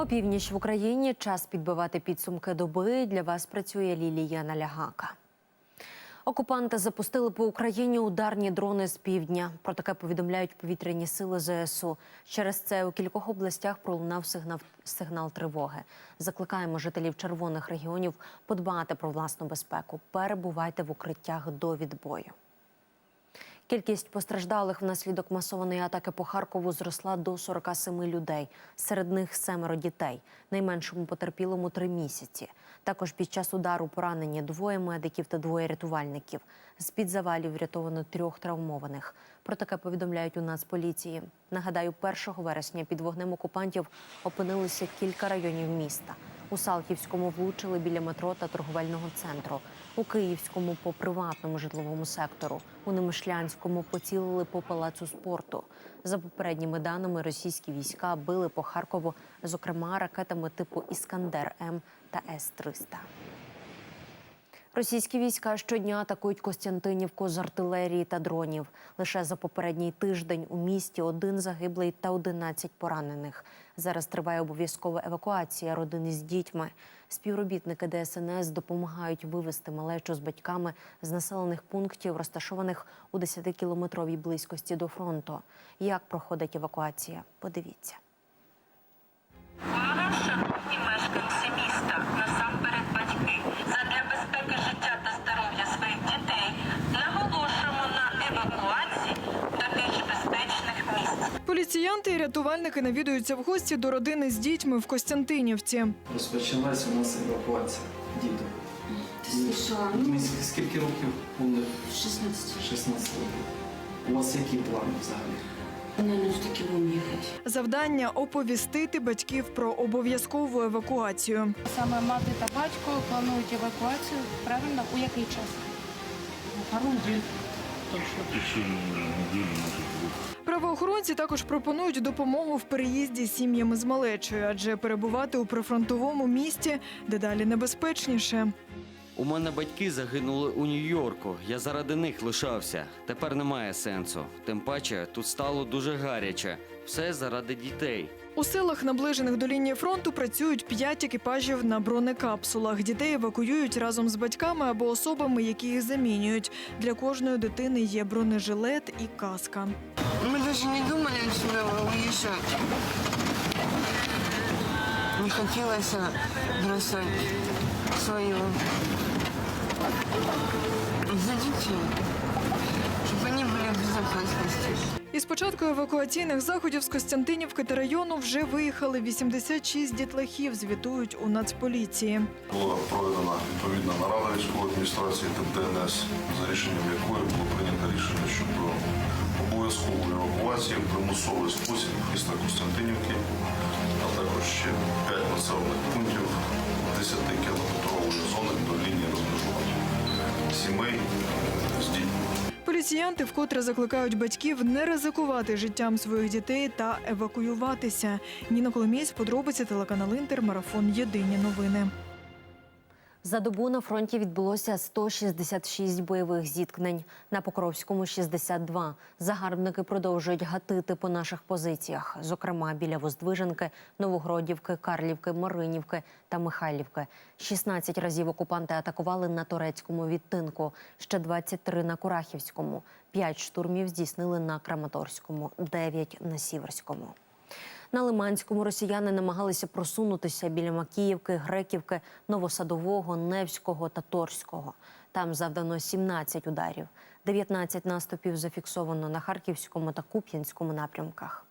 Опівніч в Україні час підбивати підсумки доби. Для вас працює Лілія Налягака. Окупанти запустили по Україні ударні дрони з півдня. Про таке повідомляють повітряні сили ЗСУ. Через це у кількох областях пролунав сигнал, сигнал тривоги. Закликаємо жителів червоних регіонів подбати про власну безпеку. Перебувайте в укриттях до відбою. Кількість постраждалих внаслідок масованої атаки по Харкову зросла до 47 людей. Серед них семеро дітей. Найменшому потерпілому три місяці. Також під час удару поранені двоє медиків та двоє рятувальників. З під завалів врятовано трьох травмованих. Про таке повідомляють у Нацполіції. Нагадаю, 1 вересня під вогнем окупантів опинилися кілька районів міста. У Салтівському влучили біля метро та торговельного центру. У Київському по приватному житловому сектору. У Немишлянському поцілили по палацу спорту. За попередніми даними, російські війська били по Харкову, зокрема ракетами типу Іскандер М та С-300. Російські війська щодня атакують Костянтинівку з артилерії та дронів. Лише за попередній тиждень у місті один загиблий та 11 поранених. Зараз триває обов'язкова евакуація родини з дітьми. Співробітники ДСНС допомагають вивезти малечу з батьками з населених пунктів, розташованих у 10-кілометровій близькості до фронту. Як проходить евакуація? Подивіться. Шановні мешканці міста, насамперед батьки. Задля безпеки життя та здоров'я своїх дітей наголошуємо на евакуації до більш безпечних місць. Поліціянти і рятувальники навідуються в гості до родини з дітьми в Костянтинівці. Розпочалась у нас евакуація діток. Ти слышала? Ми скільки років були? 16. 16 років. У вас які плани взагалі? Завдання оповістити батьків про обов'язкову евакуацію. Саме мати та батько планують евакуацію. Правильно, у який час? Пару В течение быть. Правоохоронці також пропонують допомогу в переїзді з сім'ями з малечою, адже перебувати у прифронтовому місті дедалі небезпечніше. У мене батьки загинули у Нью-Йорку. Я заради них лишався. Тепер немає сенсу. Тим паче тут стало дуже гаряче. Все заради дітей. У селах, наближених до лінії фронту, працюють п'ять екіпажів на бронекапсулах. Дітей евакуюють разом з батьками або особами, які їх замінюють. Для кожної дитини є бронежилет і каска. Мы даже не думали отсюда уезжать. Не хотелось а, бросать свою за детей, чтобы они были в безопасности. Із початку евакуаційних заходів з Костянтинівки та району вже виїхали 86 дітлахів. Звітують у Нацполіції. Була проведена відповідна нарада військової адміністрації та ДНС, за рішенням якої було прийнято рішення щодо обов'язкової евакуації в примусовий спосіб міста Костянтинівки, а також ще 5 Поліціянти вкотре закликають батьків не ризикувати життям своїх дітей та евакуюватися. Ніна Коломієць, подробиці телеканал Інтер, марафон Єдині новини. За добу на фронті відбулося 166 бойових зіткнень. На Покровському 62. Загарбники продовжують гатити по наших позиціях, зокрема біля Воздвиженки, Новогродівки, Карлівки, Маринівки та Михайлівки. 16 разів окупанти атакували на турецькому відтинку, ще 23 на Курахівському, 5 штурмів здійснили на Краматорському, 9 на Сіверському. На Лиманському росіяни намагалися просунутися біля Макіївки, Греківки, Новосадового, Невського та Торського. Там завдано 17 ударів. 19 наступів зафіксовано на Харківському та Куп'янському напрямках.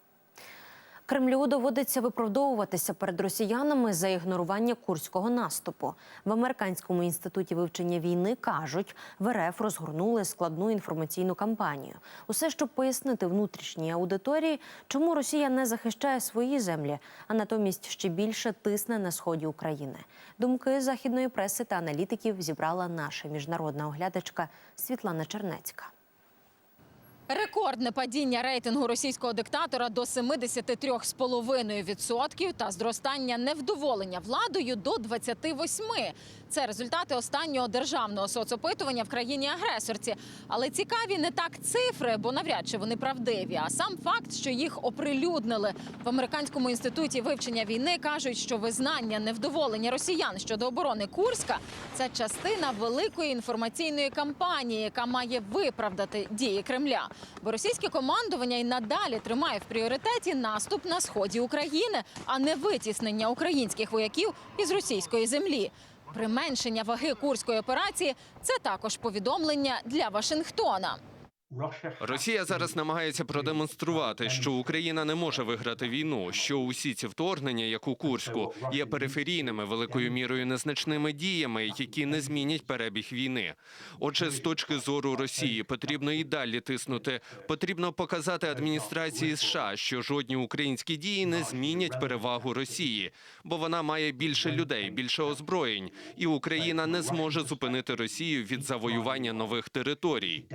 Кремлю доводиться виправдовуватися перед росіянами за ігнорування курського наступу. В американському інституті вивчення війни кажуть, в РФ розгорнули складну інформаційну кампанію. Усе, щоб пояснити внутрішній аудиторії, чому Росія не захищає свої землі, а натомість ще більше тисне на сході України. Думки західної преси та аналітиків зібрала наша міжнародна оглядачка Світлана Чернецька. Рекордне падіння рейтингу російського диктатора до 73,5% та зростання невдоволення владою до 28%. Це результати останнього державного соцопитування в країні-агресорці. Але цікаві не так цифри, бо навряд чи вони правдиві, а сам факт, що їх оприлюднили в американському інституті вивчення війни, кажуть, що визнання невдоволення росіян щодо оборони Курська це частина великої інформаційної кампанії, яка має виправдати дії Кремля. Бо російське командування і надалі тримає в пріоритеті наступ на сході України, а не витіснення українських вояків із російської землі. Применшення ваги курської операції це також повідомлення для Вашингтона. Росія зараз намагається продемонструвати, що Україна не може виграти війну, що усі ці вторгнення, як у Курську, є периферійними великою мірою незначними діями, які не змінять перебіг війни. Отже, з точки зору Росії потрібно і далі тиснути. Потрібно показати адміністрації США, що жодні українські дії не змінять перевагу Росії, бо вона має більше людей, більше озброєнь, і Україна не зможе зупинити Росію від завоювання нових територій.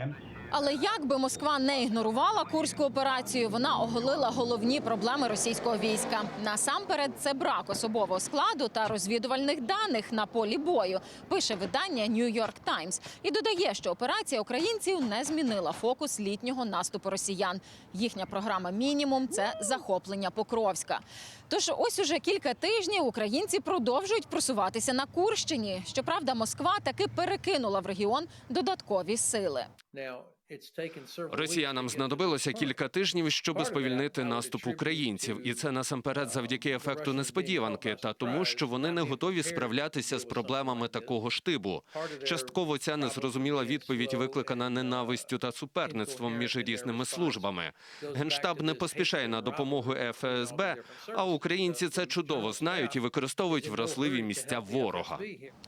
Але як би Москва не ігнорувала курську операцію, вона оголила головні проблеми російського війська. Насамперед, це брак особового складу та розвідувальних даних на полі бою. Пише видання New York Times і додає, що операція українців не змінила фокус літнього наступу росіян. Їхня програма мінімум це захоплення Покровська. Тож ось уже кілька тижнів українці продовжують просуватися на Курщині. Щоправда, Москва таки перекинула в регіон додаткові сили. Росіянам знадобилося кілька тижнів, щоб сповільнити наступ українців, і це насамперед завдяки ефекту несподіванки та тому, що вони не готові справлятися з проблемами такого штибу. Частково ця незрозуміла відповідь викликана ненавистю та суперництвом між різними службами. Генштаб не поспішає на допомогу ФСБ, а українці це чудово знають і використовують вразливі місця ворога.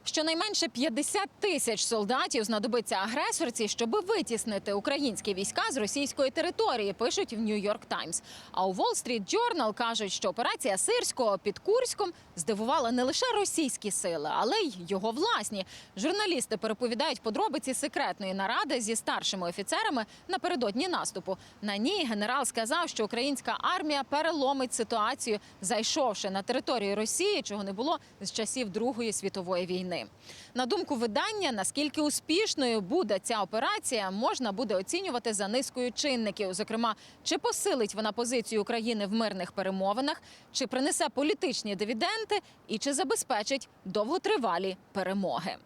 Щонайменше 50 тисяч солдатів знадобиться агресорці, щоб витіснити українські війська з російської території. Пишуть в York Times. А у Wall Street Journal кажуть, що операція Сирського під Курськом здивувала не лише російські сили, але й його власні. Журналісти переповідають подробиці секретної наради зі старшими офіцерами напередодні наступу. На ній генерал сказав, що українська армія переломить ситуацію, зайшовши на територію Росії, чого не було з часів Другої світової війни. На думку видання, наскільки успішною буде ця операція, можна буде оцінювати за низкою чинників. Зокрема, чи посилить вона позицію України в мирних перемовинах, чи принесе політичні дивіденди, і чи забезпечить довготривалі перемоги.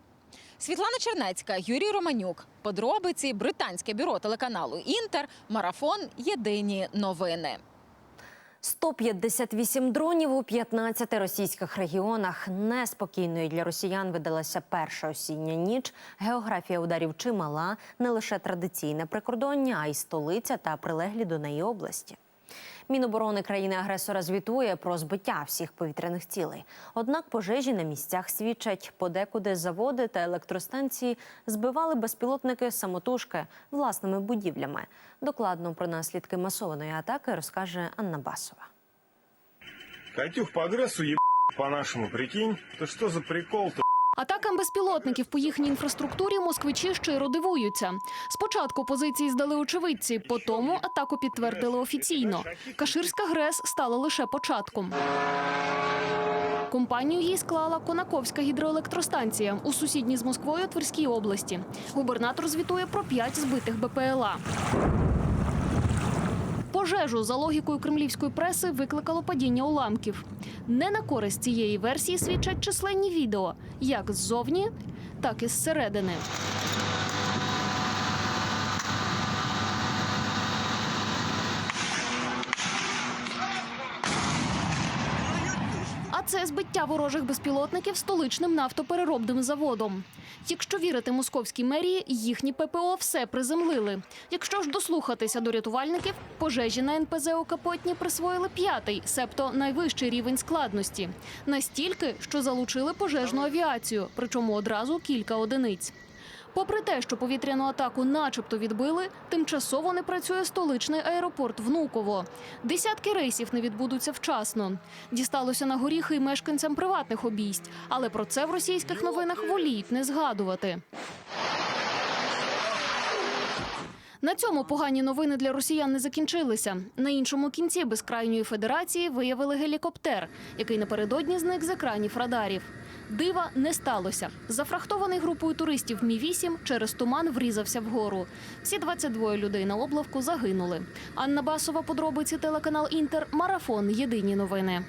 Світлана Чернецька, Юрій Романюк. Подробиці британське бюро телеканалу Інтер. Марафон. Єдині новини. 158 дронів у 15 російських регіонах. Неспокійною для росіян видалася перша осіння ніч. Географія ударів чимала, не лише традиційне прикордоння, а й столиця та прилеглі до неї області. Міноборони країни-агресора звітує про збиття всіх повітряних цілей. Однак пожежі на місцях свідчать, подекуди заводи та електростанції збивали безпілотники самотужки власними будівлями. Докладно про наслідки масованої атаки розкаже Анна Басова. Катюх, по агрессу еб... по-нашему, прикинь? Это что за прикол-то? Атакам безпілотників по їхній інфраструктурі москвичі щиро дивуються. Спочатку позиції здали очевидці, потім атаку підтвердили офіційно. Каширська ГРЕС стала лише початком. Компанію їй склала Конаковська гідроелектростанція у сусідній з Москвою Тверській області. Губернатор звітує про п'ять збитих БПЛА. Пожежу за логікою кремлівської преси викликало падіння уламків. Не на користь цієї версії свідчать численні відео, як ззовні, так і зсередини. Це збиття ворожих безпілотників столичним нафтопереробним заводом. Якщо вірити московській мерії, їхні ППО все приземлили. Якщо ж дослухатися до рятувальників, пожежі на НПЗ у Капотні присвоїли п'ятий, себто найвищий рівень складності. Настільки, що залучили пожежну авіацію, причому одразу кілька одиниць. Попри те, що повітряну атаку начебто відбили, тимчасово не працює столичний аеропорт Внуково. Десятки рейсів не відбудуться вчасно. Дісталося на горіхи й мешканцям приватних обійсть, але про це в російських новинах воліють не згадувати. На цьому погані новини для росіян не закінчилися. На іншому кінці безкрайньої федерації виявили гелікоптер, який напередодні зник з екранів радарів. Дива не сталося. Зафрахтований групою туристів Мі 8 через туман врізався вгору. Всі 22 людей на облавку загинули. Анна Басова, подробиці телеканал Інтер. Марафон. Єдині новини.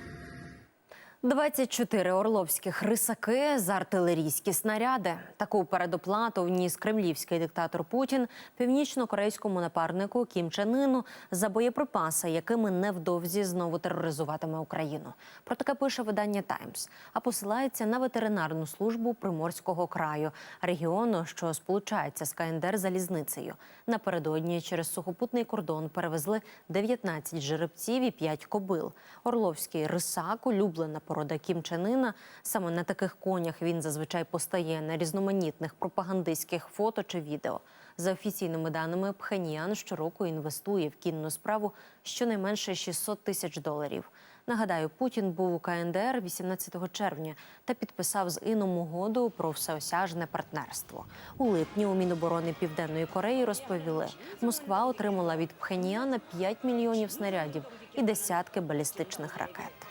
24 орловських рисаки за артилерійські снаряди. Таку передоплату вніс кремлівський диктатор Путін північно-корейському напарнику Кім Чен Іну за боєприпаси, якими невдовзі знову тероризуватиме Україну. Про таке пише видання Таймс, а посилається на ветеринарну службу Приморського краю, регіону, що сполучається з КНДР залізницею. Напередодні через сухопутний кордон перевезли 19 жеребців і 5 кобил. Орловський рисак, улюблена порода Кім Чен Іна. Саме на таких конях він зазвичай постає на різноманітних пропагандистських фото чи відео. За офіційними даними, Пхеньян щороку інвестує в кінну справу щонайменше 600 тисяч доларів. Нагадаю, Путін був у КНДР 18 червня та підписав з Іном угоду про всеосяжне партнерство. У липні у Міноборони Південної Кореї розповіли, Москва отримала від Пхеньяна 5 мільйонів снарядів і десятки балістичних ракет.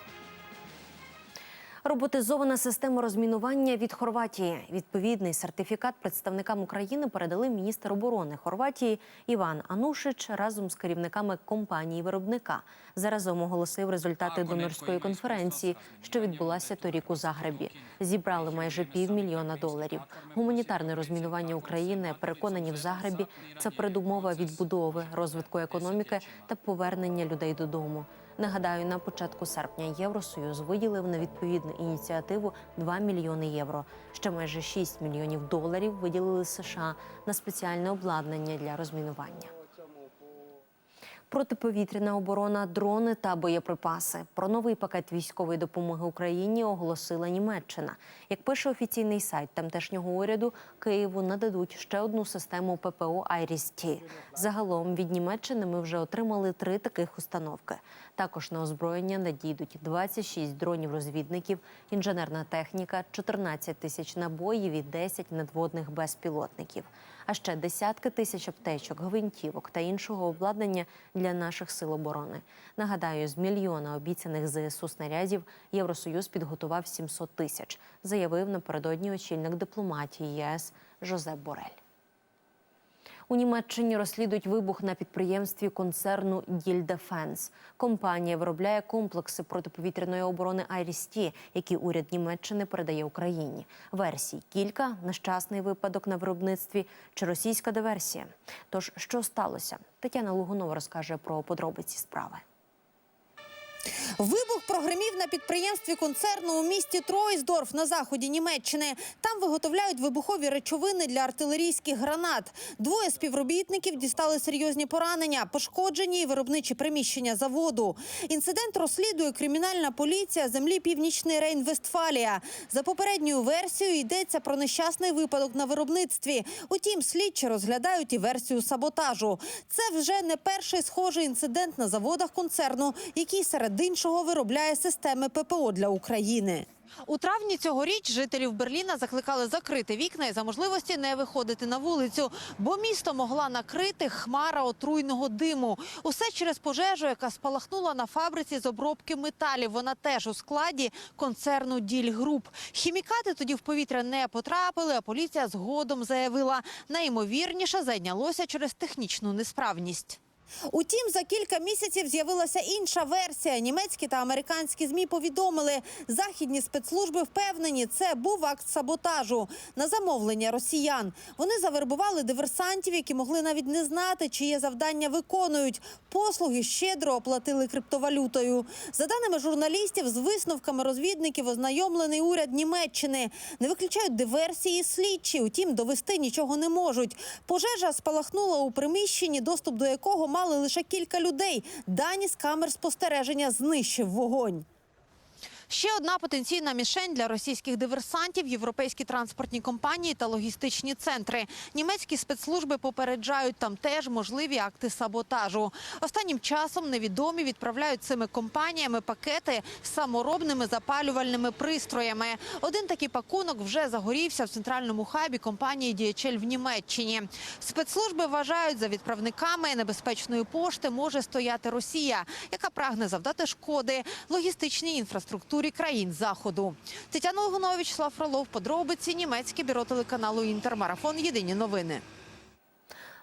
Роботизована система розмінування від Хорватії. Відповідний сертифікат представникам України передали міністр оборони Хорватії Іван Анушич разом з керівниками компанії виробника. Заразом оголосив результати донорської конференції, що відбулася торік у Загребі. Зібрали майже півмільйона доларів. Гуманітарне розмінування України переконані в Загребі. Це передумова відбудови, розвитку економіки та повернення людей додому. Нагадаю, на початку серпня Євросоюз виділив на відповідну ініціативу 2 мільйони євро. Ще майже 6 мільйонів доларів виділили США на спеціальне обладнання для розмінування. Протиповітряна оборона, дрони та боєприпаси. Про новий пакет військової допомоги Україні оголосила Німеччина. Як пише офіційний сайт тамтешнього уряду, Києву нададуть ще одну систему ППО «Айріс-Ті». Загалом від Німеччини ми вже отримали три таких установки. Також на озброєння надійдуть 26 дронів-розвідників, інженерна техніка, 14 тисяч набоїв і 10 надводних безпілотників. А ще десятки тисяч аптечок, гвинтівок та іншого обладнання для наших сил оборони. Нагадаю, з мільйона обіцяних ЗСУ снарядів Євросоюз підготував 700 тисяч, заявив напередодні очільник дипломатії ЄС Жозеп Борель. У Німеччині розслідують вибух на підприємстві концерну Дільдефенс. Компанія виробляє комплекси протиповітряної оборони «Айріс-Ті», які уряд Німеччини передає Україні. Версій кілька нещасний випадок на виробництві чи російська диверсія. Тож що сталося? Тетяна Лугунова розкаже про подробиці справи. Вибух прогремів на підприємстві концерну у місті Тройсдорф на заході Німеччини. Там виготовляють вибухові речовини для артилерійських гранат. Двоє співробітників дістали серйозні поранення, пошкоджені і виробничі приміщення заводу. Інцидент розслідує кримінальна поліція землі Північний Рейн-Вестфалія. За попередньою версією йдеться про нещасний випадок на виробництві. Утім, слідчі розглядають і версію саботажу. Це вже не перший схожий інцидент на заводах концерну, який серед іншого виробляє системи ППО для України. У травні цьогоріч жителів Берліна закликали закрити вікна і за можливості не виходити на вулицю, бо місто могла накрити хмара отруйного диму. Усе через пожежу, яка спалахнула на фабриці з обробки металів. Вона теж у складі концерну Дільгруп. Хімікати тоді в повітря не потрапили, а поліція згодом заявила, найімовірніше зайнялося через технічну несправність. Утім, за кілька місяців з'явилася інша версія. Німецькі та американські змі повідомили, західні спецслужби впевнені, це був акт саботажу на замовлення росіян. Вони завербували диверсантів, які могли навіть не знати, чиє завдання виконують. Послуги щедро оплатили криптовалютою. За даними журналістів, з висновками розвідників ознайомлений уряд Німеччини. Не виключають диверсії слідчі, утім довести нічого не можуть. Пожежа спалахнула у приміщенні, доступ до якого мали лише кілька людей. Дані з камер спостереження знищив вогонь. Ще одна потенційна мішень для російських диверсантів – європейські транспортні компанії та логістичні центри. Німецькі спецслужби попереджають, там теж можливі акти саботажу. Останнім часом невідомі відправляють цими компаніями пакети з саморобними запалювальними пристроями. Один такий пакунок вже загорівся в центральному хабі компанії DHL в Німеччині. Спецслужби вважають, за відправниками небезпечної пошти може стояти Росія, яка прагне завдати шкоди логістичній інфраструктурі країн заходу. Тетяна Лугунович, Слав Фролов, подробиці німецьке бюро телеканалу Інтермарафон. Єдині новини.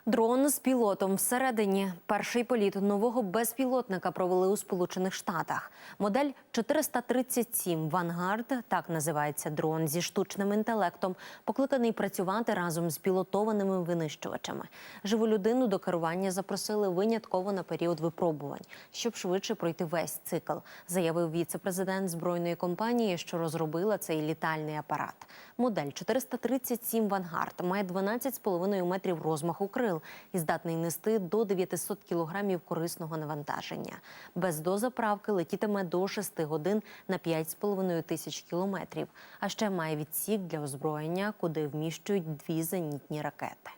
Дрон з пілотом всередині. Перший політ нового безпілотника провели у Сполучених Штатах. Модель 437 Вангард, так називається дрон зі штучним інтелектом, покликаний працювати разом з пілотованими винищувачами. Живу людину до керування запросили винятково на період випробувань, щоб швидше пройти весь цикл, заявив віце-президент збройної компанії, що розробила цей літальний апарат. Модель 437 Вангард має 12,5 метрів розмаху крил і здатний нести до 900 кілограмів корисного навантаження. Без дозаправки летітиме до 6 годин на 5,5 тисяч кілометрів. А ще має відсік для озброєння, куди вміщують дві зенітні ракети.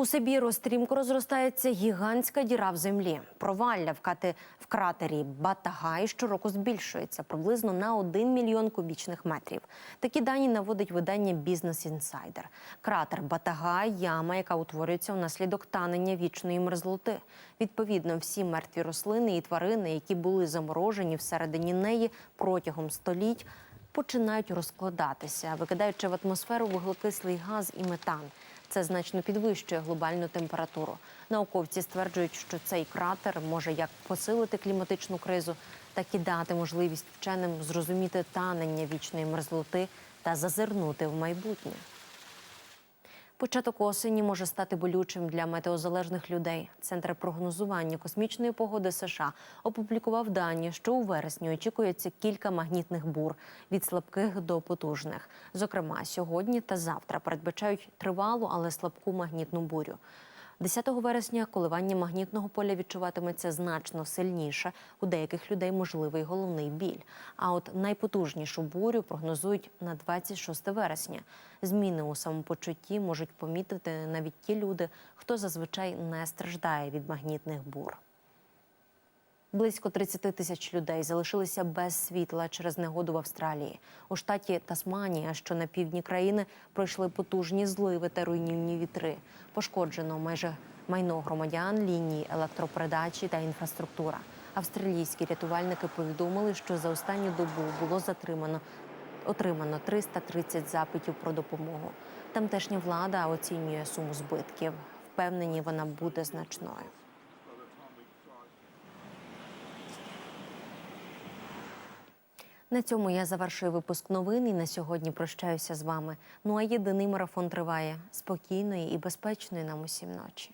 У Сибіру стрімко розростається гігантська діра в землі. Провалля в, кати... в кратері Батагай щороку збільшується приблизно на 1 мільйон кубічних метрів. Такі дані наводить видання Бізнес Інсайдер. Кратер Батагай яма, яка утворюється внаслідок танення вічної мерзлоти. Відповідно, всі мертві рослини і тварини, які були заморожені всередині неї протягом століть, починають розкладатися, викидаючи в атмосферу вуглекислий газ і метан. Це значно підвищує глобальну температуру. Науковці стверджують, що цей кратер може як посилити кліматичну кризу, так і дати можливість вченим зрозуміти танення вічної мерзлоти та зазирнути в майбутнє. Початок осені може стати болючим для метеозалежних людей. Центр прогнозування космічної погоди США опублікував дані, що у вересні очікується кілька магнітних бур від слабких до потужних. Зокрема, сьогодні та завтра передбачають тривалу, але слабку магнітну бурю. 10 вересня коливання магнітного поля відчуватиметься значно сильніше. У деяких людей можливий головний біль. А от найпотужнішу бурю прогнозують на 26 вересня. Зміни у самопочутті можуть помітити навіть ті люди, хто зазвичай не страждає від магнітних бур. Близько 30 тисяч людей залишилися без світла через негоду в Австралії. У штаті Тасманія, що на півдні країни, пройшли потужні зливи та руйнівні вітри. Пошкоджено майже майно громадян, лінії електропередачі та інфраструктура. Австралійські рятувальники повідомили, що за останню добу було затримано отримано 330 запитів про допомогу. Тамтешня влада оцінює суму збитків. Впевнені, вона буде значною. На цьому я завершую випуск новин і на сьогодні прощаюся з вами. Ну а єдиний марафон триває спокійної і безпечної нам усім ночі.